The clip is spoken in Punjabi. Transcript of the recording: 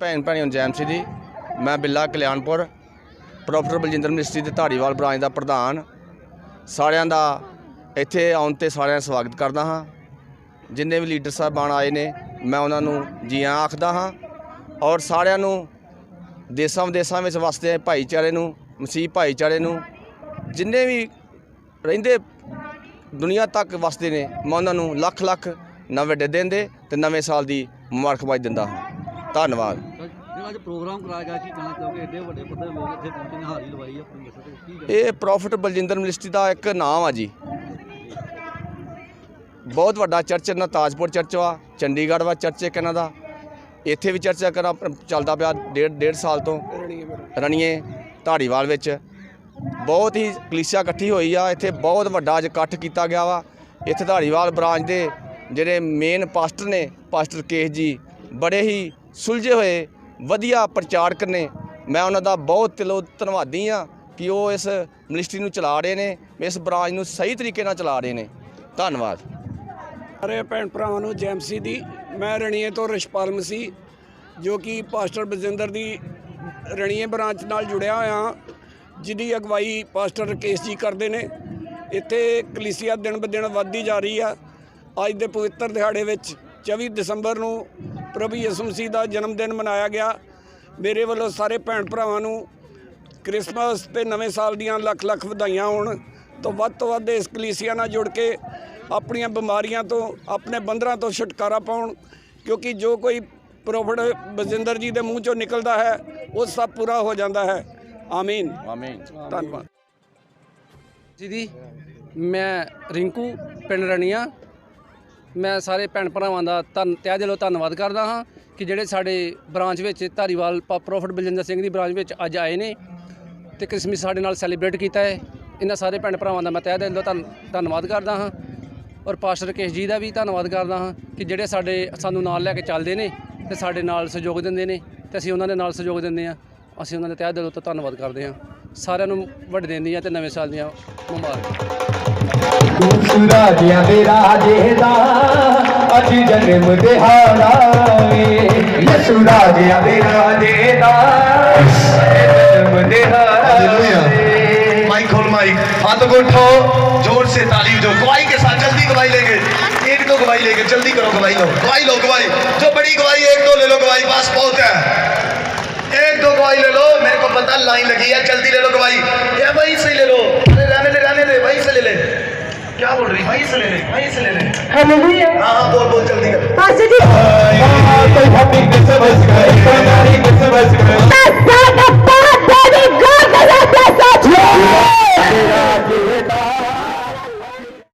ਭੈਣ ਭੈਣੀ ਜੈਮ ਸੀ ਜੀ ਮੈਂ ਬਿੱਲਾ ਕਲਿਆਣਪੁਰ, ਪ੍ਰੋਫੈਸਰ ਬਲਜਿੰਦਰ ਮਿਸਤਰੀ ਦੇ ਧਾਰੀਵਾਲ ਬ੍ਰਾਂਚ ਦਾ ਪ੍ਰਧਾਨ। ਸਾਰਿਆਂ ਦਾ ਇੱਥੇ ਆਉਣ ਤੇ ਸਾਰਿਆਂ ਦਾ ਸਵਾਗਤ ਕਰਦਾ ਹਾਂ। ਜਿੰਨੇ ਵੀ ਲੀਡਰ ਸਾਹਿਬਾਨ ਆਏ ਨੇ, ਮੈਂ ਉਹਨਾਂ ਨੂੰ ਜੀ ਆਇਆਂ ਆਖਦਾ ਹਾਂ। ਔਰ ਸਾਰਿਆਂ ਨੂੰ ਦੇਸਾਂ ਵਿਦੇਸਾਂ ਵਿੱਚ ਵਸਦੇ ਭਾਈਚਾਰੇ ਨੂੰ, ਮਸੀਹ ਭਾਈਚਾਰੇ ਨੂੰ, ਜਿੰਨੇ ਵੀ ਰਹਿੰਦੇ ਦੁਨੀਆ ਤੱਕ ਵਸਦੇ ਨੇ, ਮੈਂ ਉਹਨਾਂ ਨੂੰ ਲੱਖ ਲੱਖ ਨਵੇਂ ਡੇ ਦਿਨ ਦੇ ਤੇ ਨਵੇਂ ਸਾਲ ਦੀ ਮੁਬਾਰਕਬਾਦ ਦਿੰਦਾ ਹਾਂ। ਧੰਨਵਾਦ। ਅੱਜ ਪ੍ਰੋਗਰਾਮ ਕਰਾਇਆ ਗਿਆ ਕੀ ਕਹਿਣਾ ਚਾਹੋਗੇ ਏਡੇ ਵੱਡੇ ਪੱਧਰ ਲੋਕ ਇੱਥੇ ਪਹੁੰਚੇ ਨੇ ਹਾਜ਼ਰੀ ਲਵਾਈ ਆਪਣੀ ਦੱਸੋ ਤੇ ਕੀ ਗੱਲ? ਇਹ ਪ੍ਰੋਫਿਟ ਬਲਜਿੰਦਰ ਮਿਨਿਸਟਰੀ ਦਾ ਇੱਕ ਨਾਮ ਆ ਜੀ। ਬਹੁਤ ਵੱਡਾ ਚਰਚ ਇਹਨਾਂ ਤਾਜਪੁਰ ਚਰਚ ਵਾ, ਚੰਡੀਗੜ੍ਹ ਵਾ ਚਰਚ ਇੱਕ ਇਹਨਾਂ ਦਾ। ਇੱਥੇ ਵੀ ਚਰਚਾ ਕਰਾਂ ਚੱਲਦਾ ਪਿਆ ਡੇਢ ਡੇਢ ਸਾਲ ਤੋਂ। ਰਣੀਏ ਧਾੜੀਵਾਲ ਵਿੱਚ। ਬਹੁਤ ਹੀ ਕਲੀਸਿਆ ਇਕੱਠੀ ਹੋਈ ਆ, ਇੱਥੇ ਬਹੁਤ ਵੱਡਾ ਅੱਜ ਇਕੱਠ ਕੀਤਾ ਗਿਆ ਵਾ। ਇੱਥੇ ਧਾਰੀਵਾਲ ਬ੍ਰਾਂਚ ਦੇ ਜਿਹੜੇ ਮੇਨ ਪਾਸਟਰ ਨੇ ਪਾਸਟਰ ਕੇਸ਼ ਜੀ, ਬੜੇ ਹੀ ਸੁਲਝੇ ਹੋਏ ਵਧੀਆ ਪ੍ਰਚਾਰਕ ਨੇ। ਮੈਂ ਉਹਨਾਂ ਦਾ ਬਹੁਤ ਦਿਲੋਂ ਧੰਨਵਾਦੀ ਆ ਕਿ ਉਹ ਇਸ ਮਿਨਿਸਟਰੀ ਨੂੰ ਚਲਾ ਰਹੇ ਨੇ, ਇਸ ਬ੍ਰਾਂਚ ਨੂੰ ਸਹੀ ਤਰੀਕੇ ਨਾਲ ਚਲਾ ਰਹੇ ਨੇ। ਧੰਨਵਾਦ। ਸਾਰੇ ਭੈਣ ਭਰਾਵਾਂ ਨੂੰ ਜੈਮਸੀ ਦੀ, ਮੈਂ ਰਣੀਏ ਤੋਂ ਰਿਸ਼ਪਾਲ ਮਸੀਹ, ਜੋ ਕਿ ਪਾਸਟਰ ਬਜਿੰਦਰ ਦੀ ਰਣੀਏ ਬ੍ਰਾਂਚ ਨਾਲ ਜੁੜਿਆ ਹੋਇਆ ਜਿਹਦੀ ਅਗਵਾਈ ਪਾਸਟਰ ਰਕੇਸ਼ ਜੀ ਕਰਦੇ ਨੇ। ਇੱਥੇ ਕਲੀਸਿਆ ਦਿਨ ਬ ਦਿਨ ਵੱਧਦੀ ਜਾ ਰਹੀ ਆ। ਅੱਜ ਦੇ ਪਵਿੱਤਰ ਦਿਹਾੜੇ ਵਿੱਚ 24 ਦਸੰਬਰ ਨੂੰ ਪ੍ਰਭੂ ਯਿਸੂ ਮਸੀਹ ਦਾ ਜਨਮ ਦਿਨ ਮਨਾਇਆ ਗਿਆ। ਮੇਰੇ ਵੱਲੋਂ ਸਾਰੇ ਭੈਣ ਭਰਾਵਾਂ ਨੂੰ ਕ੍ਰਿਸਮਸ ਤੇ ਨਵੇਂ ਸਾਲ ਦੀਆਂ ਲੱਖ ਲੱਖ ਵਧਾਈਆਂ ਹੋਣ ਤੋਂ ਵੱਧ ਤੋਂ ਵੱਧ ਇਸ ਕਲੀਸਿਆ ਨਾਲ ਜੁੜ ਕੇ ਆਪਣੀਆਂ ਬਿਮਾਰੀਆਂ ਤੋਂ ਆਪਣੇ ਬੰਦਰਾਂ ਤੋਂ ਛੁਟਕਾਰਾ ਪਾਉਣ ਕਿਉਂਕਿ ਜੋ ਕੋਈ ਪ੍ਰੋਫਟ ਬਜਿੰਦਰ ਜੀ ਦੇ ਮੂੰਹ ਚੋਂ ਨਿਕਲਦਾ ਹੈ ਉਹ ਸਭ ਪੂਰਾ ਹੋ ਜਾਂਦਾ ਹੈ। ਆਮੀਨ। ਆਮੀਨ। ਧੰਨਵਾਦ। ਜੀ ਦੀ ਮੈਂ ਰਿੰਕੂ ਪਿੰਡ ਰਣੀਆਂ। ਮੈਂ ਸਾਰੇ ਭੈਣ ਭਰਾਵਾਂ ਦਾ ਧੰਨ ਤਹਿ ਦਿਲੋਂ ਧੰਨਵਾਦ ਕਰਦਾ ਹਾਂ ਕਿ ਜਿਹੜੇ ਸਾਡੇ ਬ੍ਰਾਂਚ ਵਿੱਚ ਧਾਰੀਵਾਲ ਪ- ਪ੍ਰੋਫੈਟ ਬਲਜਿੰਦਰ ਸਿੰਘ ਦੀ ਬ੍ਰਾਂਚ ਵਿੱਚ ਅੱਜ ਆਏ ਨੇ ਤੇ ਕ੍ਰਿਸਮਸ ਸਾਡੇ ਨਾਲ ਸੈਲੀਬ੍ਰੇਟ ਕੀਤਾ ਹੈ। ਇਹਨਾਂ ਸਾਰੇ ਭੈਣ ਭਰਾਵਾਂ ਦਾ ਮੈਂ ਤਹਿ ਦਿਲੋਂ ਧੰਨ ਧੰਨਵਾਦ ਕਰਦਾ ਹਾਂ ਔਰ ਪਾਸਟਰ ਰਕੇਸ਼ ਜੀ ਦਾ ਵੀ ਧੰਨਵਾਦ ਕਰਦਾ ਹਾਂ ਕਿ ਜਿਹੜੇ ਸਾਡੇ ਸਾਨੂੰ ਨਾਲ ਲੈ ਕੇ ਚੱਲਦੇ ਨੇ ਤੇ ਸਾਡੇ ਨਾਲ ਸਹਿਯੋਗ ਦਿੰਦੇ ਨੇ ਤੇ ਅਸੀਂ ਉਹਨਾਂ ਦੇ ਨਾਲ ਸਹਿਯੋਗ ਦਿੰਦੇ ਹਾਂ। ਅਸੀਂ ਉਹਨਾਂ ਦੇ ਤਹਿ ਦਿਲੋਂ ਤੋਂ ਧੰਨਵਾਦ ਕਰਦੇ ਹਾਂ। ਸਾਰਿਆਂ ਨੂੰ ਵੱਡੇ ਦਿਨ ਦੀਆਂ ਤੇ ਨਵੇਂ ਸਾਲ ਦੀਆਂ ਮੁਬਾਰਕਾਂ। ਤੂੰ ਰਾਜਿਆਂ ਦੇ ਰਾਜੇ नाथ जन्म दिहाड़ा यशुराज माइक खोल माइक। हाथों को उठाओ ज़ोर से ताली जो गवाही के साथ जल्दी गवाही लेंगे। एक दो गवाही लेंगे। जल्दी करो गवाही लो। गवाही लो गवाही। जो बड़ी गवाही एक दो ले लो गवाही। पास बहुत है। एक दो गवाही ले लो। मेरे को पता लाइन लगी है। जल्दी ले लो गवाही। ये से ले ले वहीं से ले ले हालेलुया हां हां बोल बोल जल्दी कर पास्टर जी कोई फटिक समझ गए कोई नारी समझ गए